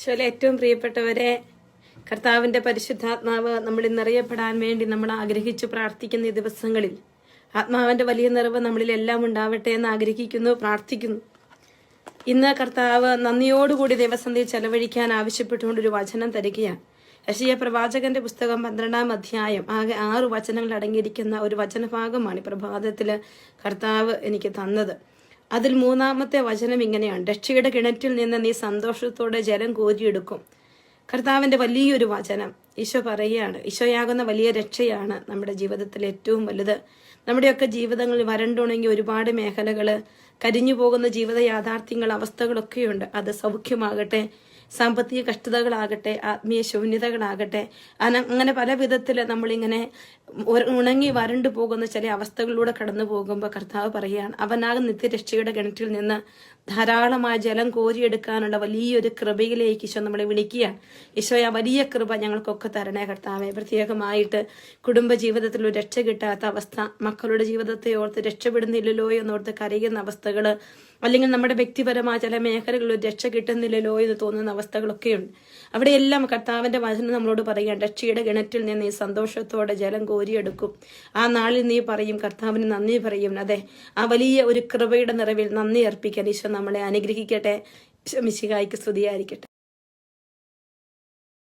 ഈശോയിലെ ഏറ്റവും പ്രിയപ്പെട്ടവരെ കർത്താവിന്റെ പരിശുദ്ധാത്മാവ് നമ്മൾ ഇന്നറിയപ്പെടാൻ വേണ്ടി നമ്മൾ ആഗ്രഹിച്ചു പ്രാർത്ഥിക്കുന്ന ഈ ദിവസങ്ങളിൽ ആത്മാവിന്റെ വലിയ നിറവ് നമ്മളിൽ എല്ലാം ഉണ്ടാവട്ടെ എന്ന് ആഗ്രഹിക്കുന്നു പ്രാർത്ഥിക്കുന്നു. ഇന്ന് കർത്താവ് നന്ദിയോടുകൂടി ദേവസന്ധി ചെലവഴിക്കാൻ ആവശ്യപ്പെട്ടുകൊണ്ട് ഒരു വചനം തരികയാണ്. യശയ പ്രവാചകന്റെ പുസ്തകം പന്ത്രണ്ടാം അധ്യായം ആകെ ആറ് വചനങ്ങൾ അടങ്ങിയിരിക്കുന്ന ഒരു വചനഭാഗമാണ് ഈ പ്രഭാതത്തിൽ കർത്താവ് എനിക്ക് തന്നത്. അതിൽ മൂന്നാമത്തെ വചനം ഇങ്ങനെയാണ്. രക്ഷയുടെ കിണറ്റിൽ നിന്ന് നീ സന്തോഷത്തോടെ ജലം കോരിയെടുക്കും. കർത്താവിന്റെ വലിയൊരു വചനം. ഈശോ പറയുകയാണ് ഈശോയാകുന്ന വലിയ രക്ഷയാണ് നമ്മുടെ ജീവിതത്തിൽ ഏറ്റവും വലുത്. നമ്മുടെയൊക്കെ ജീവിതങ്ങൾ വരണ്ടുണെങ്കിൽ ഒരുപാട് മേഖലകൾ കരിഞ്ഞു പോകുന്ന ജീവിത യാഥാർത്ഥ്യങ്ങൾ അവസ്ഥകളൊക്കെയുണ്ട്. അത് സൗഖ്യമാകട്ടെ സാമ്പത്തിക കഷ്ടതകളാകട്ടെ ആത്മീയ ശൂന്യതകളാകട്ടെ അങ്ങനെ പല വിധത്തിൽ നമ്മളിങ്ങനെ ഉണങ്ങി വരണ്ടു പോകുന്ന ചില അവസ്ഥകളിലൂടെ കടന്നു പോകുമ്പോൾ കർത്താവ് പറയുകയാണ് അവനാകും നിത്യരക്ഷയുടെ കിണറ്റിൽ നിന്ന് ധാരാളമായ ജലം കോരിയെടുക്കാനുള്ള വലിയൊരു കൃപയിലേക്ക് ഈശോ നമ്മളെ വിളിക്കുകയാണ്. ഈശോ ആ വലിയ കൃപ ഞങ്ങൾക്കൊക്കെ തരണേ കർത്താവെ. പ്രത്യേകമായിട്ട് കുടുംബ ജീവിതത്തിൽ ഒരു രക്ഷ കിട്ടാത്ത അവസ്ഥ മക്കളുടെ ജീവിതത്തെ ഓർത്ത് രക്ഷപ്പെടുന്നില്ലല്ലോ എന്നോർത്ത് കരയുന്ന അവസ്ഥകൾ അല്ലെങ്കിൽ നമ്മുടെ വ്യക്തിപരമായ ചില മേഖലകളിൽ രക്ഷ കിട്ടുന്നില്ലല്ലോ എന്ന് തോന്നുന്ന അവസ്ഥകളൊക്കെയുണ്ട്. അവിടെയെല്ലാം കർത്താവിന്റെ വചനം നമ്മളോട് പറയാൻ രക്ഷയുടെ കിണറ്റിൽ നിന്ന് നീ സന്തോഷത്തോടെ ജലം കോരിയെടുക്കും. ആ നാളിൽ നീ പറയും കർത്താവിന് നന്ദി പറയും. അതെ ആ വലിയ ഒരു കൃപയുടെ നിറവിൽ നന്ദി അർപ്പിക്കാൻ ഈശോ നമ്മളെ അനുഗ്രഹിക്കട്ടെ. ഈശോ മിശിഹായ്ക്ക് സ്തുതിയായിരിക്കട്ടെ.